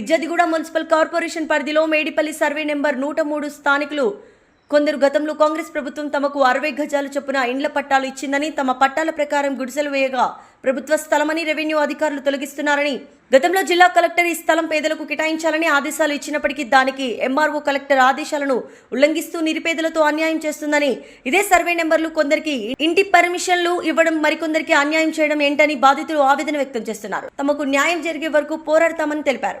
Peerzadiguda municipal corporation పరిధిలో Medipalli survey number నూట మూడు స్థానికులు. కొందరు గతంలో కాంగ్రెస్ ప్రభుత్వం తమకు అరవై గజాలు చొప్పున ఇండ్ల పట్టాలు ఇచ్చిందని తమ పట్టాల ప్రకారం గుడిసెలు వేయగా ప్రభుత్వ స్థలమని రెవెన్యూ అధికారులు తొలగిస్తున్నారని గతంలో జిల్లా కలెక్టర్ ఈ స్థలం పేదలకు కేటాయించాలని ఆదేశాలు ఇచ్చినప్పటికీ దానికి ఎంఆర్ఓ కలెక్టర్ ఆదేశాలను ఉల్లంఘిస్తూ నిరుపేదలతో అన్యాయం చేస్తుందని ఇదే సర్వే నెంబర్లు కొందరికి ఇంటి పర్మిషన్లు ఇవ్వడం మరికొందరికి అన్యాయం చేయడం ఏంటని బాధితులు ఆవేదన వ్యక్తం చేస్తున్నారు. తమకు న్యాయం జరిగే వరకు పోరాడతామని తెలిపారు.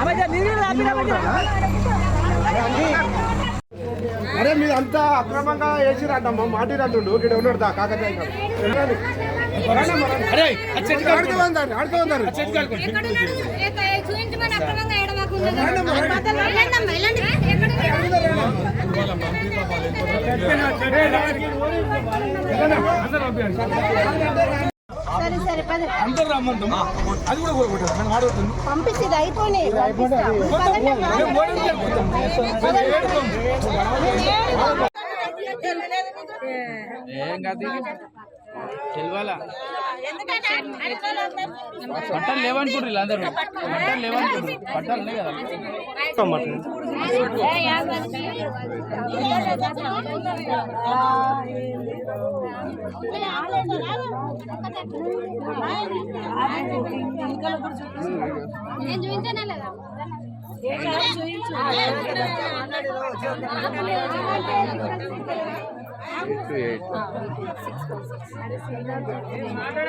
అబ్బా, నీళ్ళు రాపిరా, అబ్బా. అరే మీరు అంతా అక్రమంగా వేసిరంటమ్మా మాటిరంటుండు ఇక్కడ ఉన్నాడు దా కాకతాయి కాడ. సరే సరే పద అందరూ రమ్మంటాం. అది కూడా ఆడుతుంది పంపించి ఇది అయిపోయినాయి ఏం కాదు తెలియాలా పట్టాలు లేవనుకుంటారు అందరూ పట్టాలు లేవనుకుంటారు పట్టాలు ఉన్నాయి కదా. నేను చూపించానే లేదా ఎయిట్ టు ఎయిట్ మాట్లాడ